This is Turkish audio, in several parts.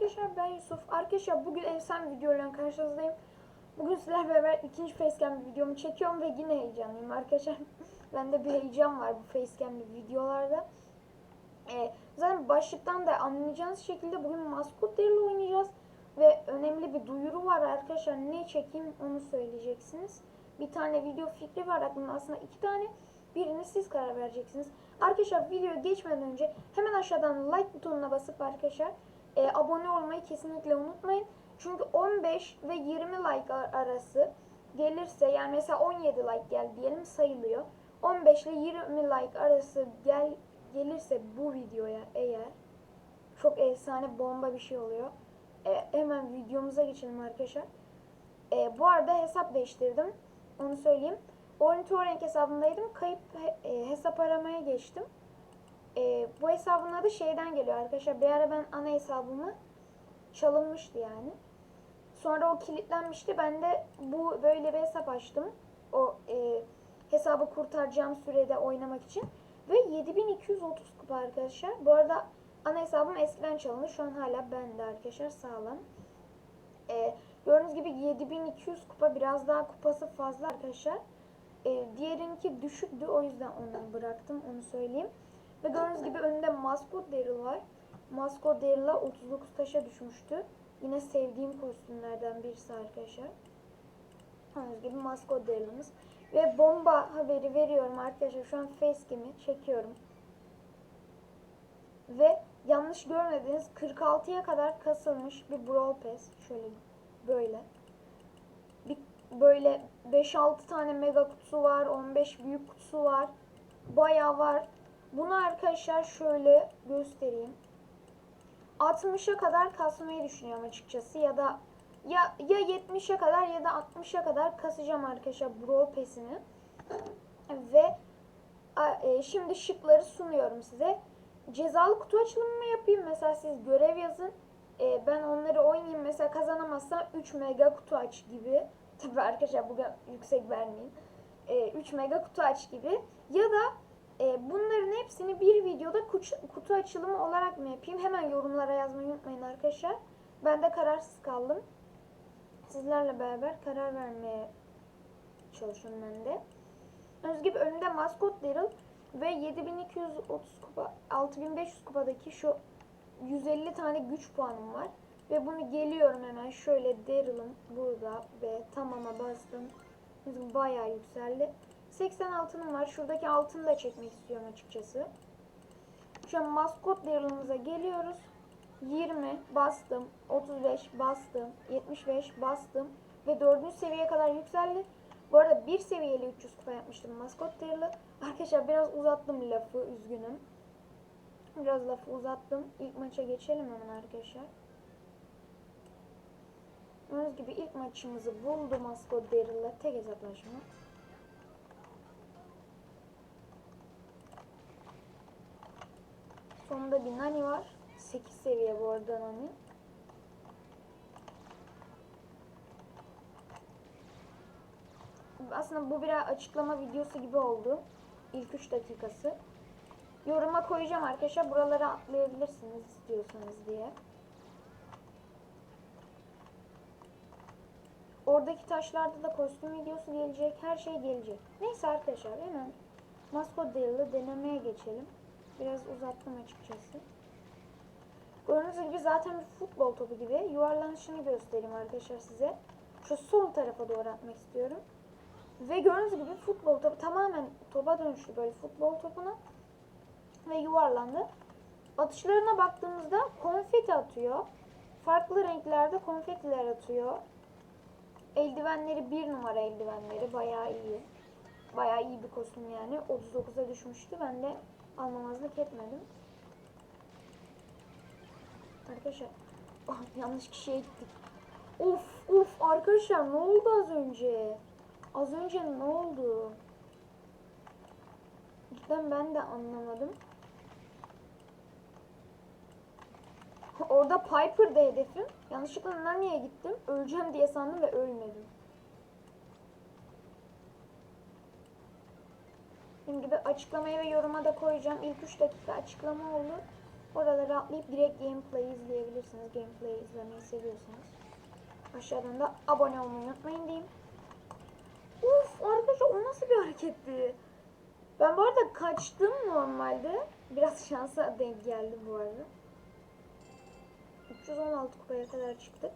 arkadaşlar ben Yusuf. Arkadaşlar bugün efsane videolarla karşınızdayım. Bugün sizlerle beraber ikinci facecam videomu çekiyorum ve yine heyecanlıyım arkadaşlar. Bende bir heyecan var bu facecam videolarda. Ee, zaten başlıktan da anlayacağınız şekilde bugün maskot ile oynayacağız. Ve önemli bir duyuru var arkadaşlar. Ne çekeyim onu söyleyeceksiniz. Bir tane video fikri var aklımda aslında iki tane. Birini siz karar vereceksiniz. Arkadaşlar videoya geçmeden önce hemen aşağıdan like butonuna basıp arkadaşlar e, abone olmayı kesinlikle unutmayın. Çünkü 15 ve 20 like ar- arası gelirse yani mesela 17 like gel diyelim sayılıyor. 15 ile 20 like arası gel gelirse bu videoya eğer çok efsane bomba bir şey oluyor. E, hemen videomuza geçelim arkadaşlar. E, bu arada hesap değiştirdim. Onu söyleyeyim. Ornitorenk hesabındaydım. Kayıp he- e, hesap aramaya geçtim. E, bu hesabın adı şeyden geliyor arkadaşlar. Bir ara ben ana hesabımı çalınmıştı yani. Sonra o kilitlenmişti. Ben de bu böyle bir hesap açtım. O e, hesabı kurtaracağım sürede oynamak için. Ve 7230 kupa arkadaşlar. Bu arada ana hesabım eskiden çalındı. Şu an hala bende arkadaşlar sağlam. E, gördüğünüz gibi 7200 kupa biraz daha kupası fazla arkadaşlar. E, diğerinki düşüktü o yüzden onu bıraktım onu söyleyeyim. Ve gördüğünüz gibi önünde maskot Daryl var. Maskot Daryl'a 39 taşa düşmüştü. Yine sevdiğim kostümlerden birisi arkadaşlar. Gördüğünüz gibi maskot Daryl'ımız. Ve bomba haberi veriyorum arkadaşlar. Şu an facecam'i çekiyorum. Ve yanlış görmediğiniz 46'ya kadar kasılmış bir Brawl Pass. Şöyle böyle. Bir, böyle 5-6 tane mega kutusu var. 15 büyük kutusu var. Bayağı var. Bunu arkadaşlar şöyle göstereyim. 60'a kadar kasmayı düşünüyorum açıkçası ya da ya ya 70'e kadar ya da 60'a kadar kasacağım arkadaşlar Brawl Pass'ini. Ve e, şimdi şıkları sunuyorum size. Cezalı kutu açılımı mı yapayım? Mesela siz görev yazın. E, ben onları oynayayım. Mesela kazanamazsam 3 mega kutu aç gibi. Tabii arkadaşlar bugün yüksek vermeyin. E, 3 mega kutu aç gibi. Ya da e, bunların hepsini bir videoda kutu, açılımı olarak mı yapayım? Hemen yorumlara yazmayı unutmayın arkadaşlar. Ben de kararsız kaldım. Sizlerle beraber karar vermeye çalışıyorum ben de. Gördüğünüz gibi önünde maskot Daryl ve 7230 kupa, 6500 kupadaki şu 150 tane güç puanım var. Ve bunu geliyorum hemen şöyle Daryl'ım burada ve tamama bastım. Bayağı yükseldi. 80 altınım var. Şuradaki altını da çekmek istiyorum açıkçası. Şu an maskot Daryl'ımıza geliyoruz. 20 bastım, 35 bastım, 75 bastım ve 4. seviyeye kadar yükseldi. Bu arada bir seviyeli 300 kupa yapmıştım maskot Daryl'ı. Arkadaşlar biraz uzattım lafı, üzgünüm. Biraz lafı uzattım. İlk maça geçelim hemen arkadaşlar. Gördüğünüz gibi ilk maçımızı buldu maskot Daryl'la tek hesaplaşma. Sonunda bir Nani var. 8 seviye bu arada Nani. Aslında bu biraz açıklama videosu gibi oldu. İlk 3 dakikası. Yoruma koyacağım arkadaşlar. Buralara atlayabilirsiniz istiyorsanız diye. Oradaki taşlarda da kostüm videosu gelecek. Her şey gelecek. Neyse arkadaşlar hemen maskot Dale'ı denemeye geçelim. Biraz uzattım açıkçası. Gördüğünüz gibi zaten bir futbol topu gibi yuvarlanışını göstereyim arkadaşlar size. Şu sol tarafa doğru atmak istiyorum. Ve gördüğünüz gibi futbol topu tamamen topa dönüştü böyle futbol topuna. Ve yuvarlandı. Atışlarına baktığımızda konfeti atıyor. Farklı renklerde konfetiler atıyor. Eldivenleri bir numara eldivenleri bayağı iyi. Bayağı iyi bir kostüm yani. 39'a düşmüştü. Ben de almamazlık etmedim. Arkadaşlar ah, yanlış kişiye gittik. Of of arkadaşlar ne oldu az önce? Az önce ne oldu? Cidden ben de anlamadım. Orada Piper'da hedefim. Yanlışlıkla Nani'ye gittim. Öleceğim diye sandım ve ölmedim. Dediğim gibi açıklamaya ve yoruma da koyacağım. İlk 3 dakika açıklama oldu. Oraları atlayıp direkt gameplay izleyebilirsiniz. Gameplay izlemeyi seviyorsanız. Aşağıdan da abone olmayı unutmayın diyeyim. Uf arkadaşlar o nasıl bir hareketti? Ben bu arada kaçtım normalde. Biraz şansa denk geldim bu arada. 316 kupaya kadar çıktık.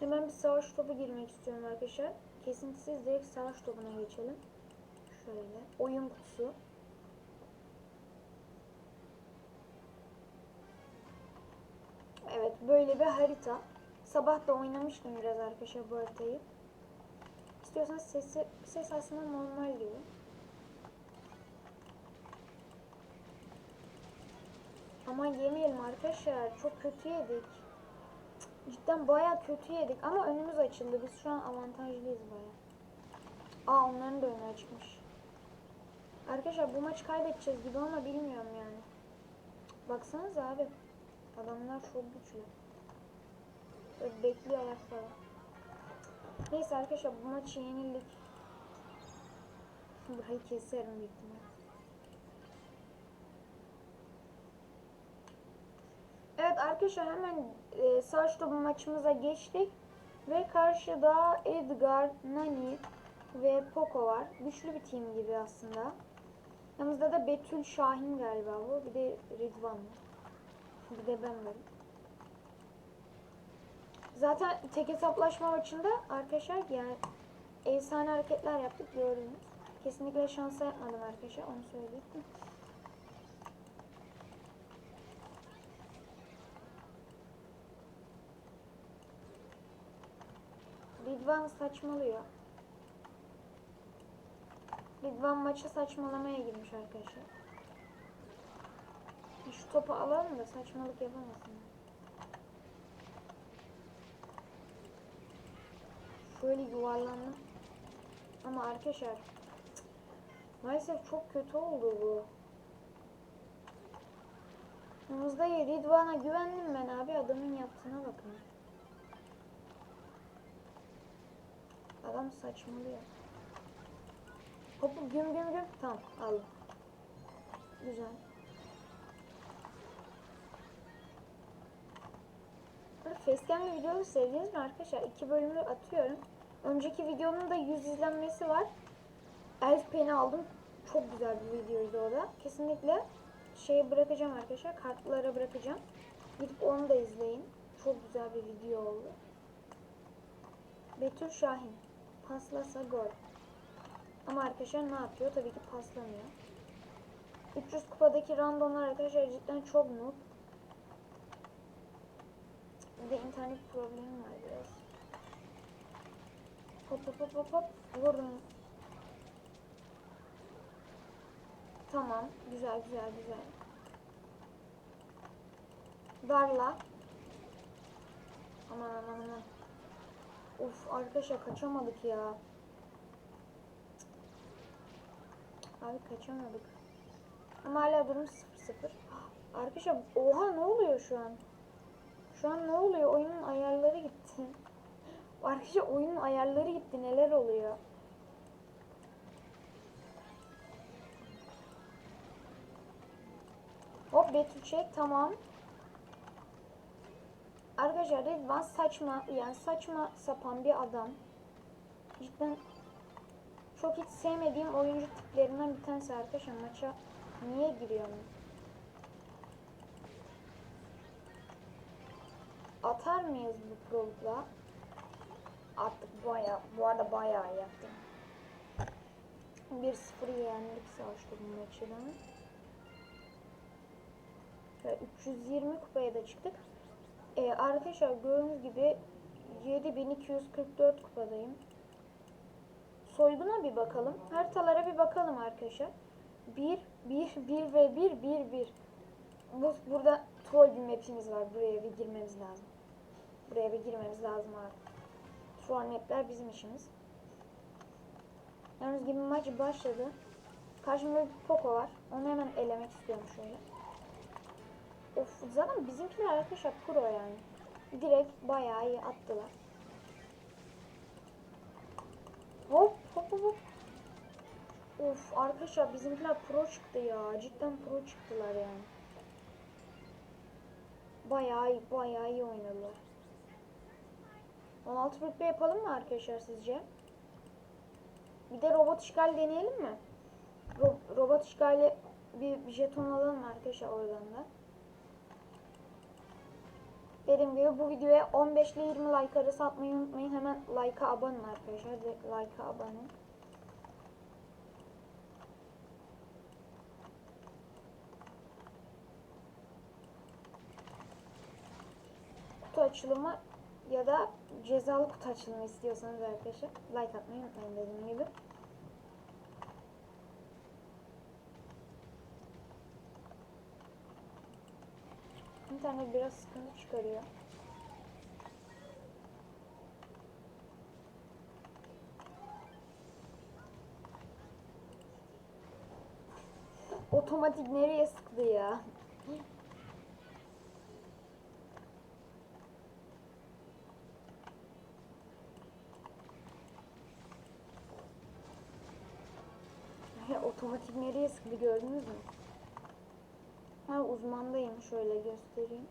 Hemen bir savaş topu girmek istiyorum arkadaşlar. Kesintisiz direkt savaş topuna geçelim. Şöyle. Oyun kutusu. Evet böyle bir harita. Sabah da oynamıştım biraz arkadaşlar bu haritayı. İstiyorsanız sesi, ses aslında normal gibi. Ama yemeyelim arkadaşlar. Çok kötü yedik. Cidden baya kötü yedik ama önümüz açıldı. Biz şu an avantajlıyız baya. Aa onların da önü açmış. Arkadaşlar bu maçı kaybedeceğiz gibi ama bilmiyorum yani. Baksanız abi. Adamlar çok güçlü. Böyle bekliyorlar falan. Neyse arkadaşlar bu maçı yenildik. Burayı keserim büyük ihtimal. Evet arkadaşlar hemen e, savaş topu maçımıza geçtik. Ve karşıda Edgar, Nani ve Poco var. Güçlü bir team gibi aslında. Yanımızda da Betül Şahin galiba bu. Bir de Ridvan var. Bir de ben varım. Zaten tek hesaplaşma maçında arkadaşlar yani efsane hareketler yaptık gördünüz. Kesinlikle şansa yapmadım arkadaşlar onu söyleyeyim. Ridvan saçmalıyor. Ridvan maçı saçmalamaya girmiş arkadaşlar. Şu topu alalım da saçmalık yapamasın. Şöyle yuvarlandım. Ama arkadaşlar maalesef çok kötü oldu bu. Ya Ridvan'a güvendim ben abi adamın yaptığına bakın. Adam saçmalıyor. Hopu güm güm güm. Tamam aldım. Güzel. Böyle facecam'li videoları sevdiniz mi arkadaşlar? İki bölümü atıyorum. Önceki videonun da 100 izlenmesi var. Elf Pen'i aldım. Çok güzel bir videoydu o da. Kesinlikle şey bırakacağım arkadaşlar. Kartlara bırakacağım. Gidip onu da izleyin. Çok güzel bir video oldu. Betül Şahin. Paslasa gol. Ama arkadaşlar ne yapıyor? Tabii ki paslamıyor. 300 kupadaki randomlar arkadaşlar cidden çok noob. Bir de internet problemi var biraz. Hop hop hop hop hop. Vurdum. Tamam. Güzel güzel güzel. Darla. Aman aman aman. Of arkadaşlar kaçamadık ya. Abi kaçamadık. Ama hala durum 0-0. Arkadaşlar oha ne oluyor şu an? Şu an ne oluyor? Oyunun ayarları gitti. Arkadaşlar oyunun ayarları gitti. Neler oluyor? Hop Betül çek tamam. Arkadaşlar Redvan saçma yani saçma sapan bir adam. Cidden çok hiç sevmediğim oyuncu tiplerinden bir tanesi arkadaşlar maça niye giriyorum? Atar mıyız bu prolukla? Attık baya bu arada bayağı yaptım. 1-0 yendik savaş topu maçını. Ve 320 kupaya da çıktık. Ee, arkadaşlar gördüğünüz gibi 7244 kupadayım. Soyguna bir bakalım. Haritalara bir bakalım arkadaşlar. 1, 1, 1 ve 1, 1, 1. Bu, burada troll bir map'imiz var. Buraya bir girmemiz lazım. Buraya bir girmemiz lazım abi. Troll map'ler bizim işimiz. Yalnız gibi maç başladı. Karşımda bir Poco var. Onu hemen elemek istiyorum şöyle. Of zaten bizimkiler arkadaşlar pro yani. Direkt bayağı iyi attılar. Of arkadaşlar bizimkiler pro çıktı ya. Cidden pro çıktılar yani. bayağı iyi, bayağı iyi oynadılar. 16 rütbe yapalım mı arkadaşlar sizce? Bir de robot işgal deneyelim mi? Ro- robot işgali bir, bir jeton alalım mı arkadaşlar oradan da. Dediğim gibi bu videoya 15 ile 20 like arası atmayı unutmayın. Hemen like'a olun arkadaşlar. Like'a abone Kutu açılımı ya da cezalı kutu açılımı istiyorsanız arkadaşlar like atmayı unutmayın dediğim gibi. İnternet biraz sıkıntı çıkarıyor. Otomatik nereye sıktı ya? He, otomatik nereye sıktı gördünüz mü? Ha uzmandayım şöyle göstereyim.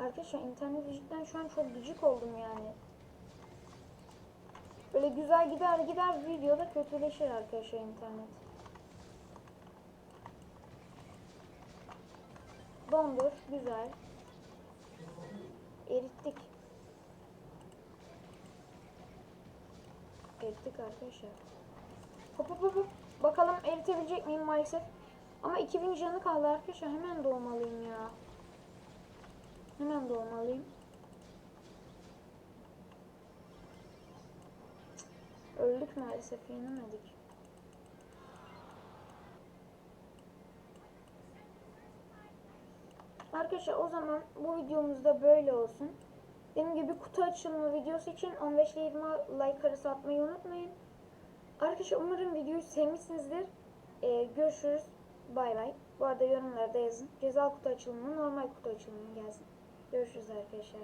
Arkadaşlar internet cidden şu an çok gıcık oldum yani. Böyle güzel gider gider videoda kötüleşir arkadaşlar internet. Dondur güzel. Erittik. Erittik arkadaşlar. Hop hop hop. Bakalım eritebilecek miyim maalesef. Ama 2000 canı kaldı arkadaşlar. Hemen doğmalıyım ya. Hemen doğmalıyım. Öldük maalesef. Yenemedik. Arkadaşlar o zaman bu videomuz da böyle olsun. Dediğim gibi kutu açılımı videosu için 15 ile 20 like arası atmayı unutmayın. Arkadaşlar umarım videoyu sevmişsinizdir. Ee, görüşürüz. Bay bay. Bu arada yorumlarda yazın. Ceza kutu açılımı, normal kutu açılımı gelsin. Görüşürüz arkadaşlar.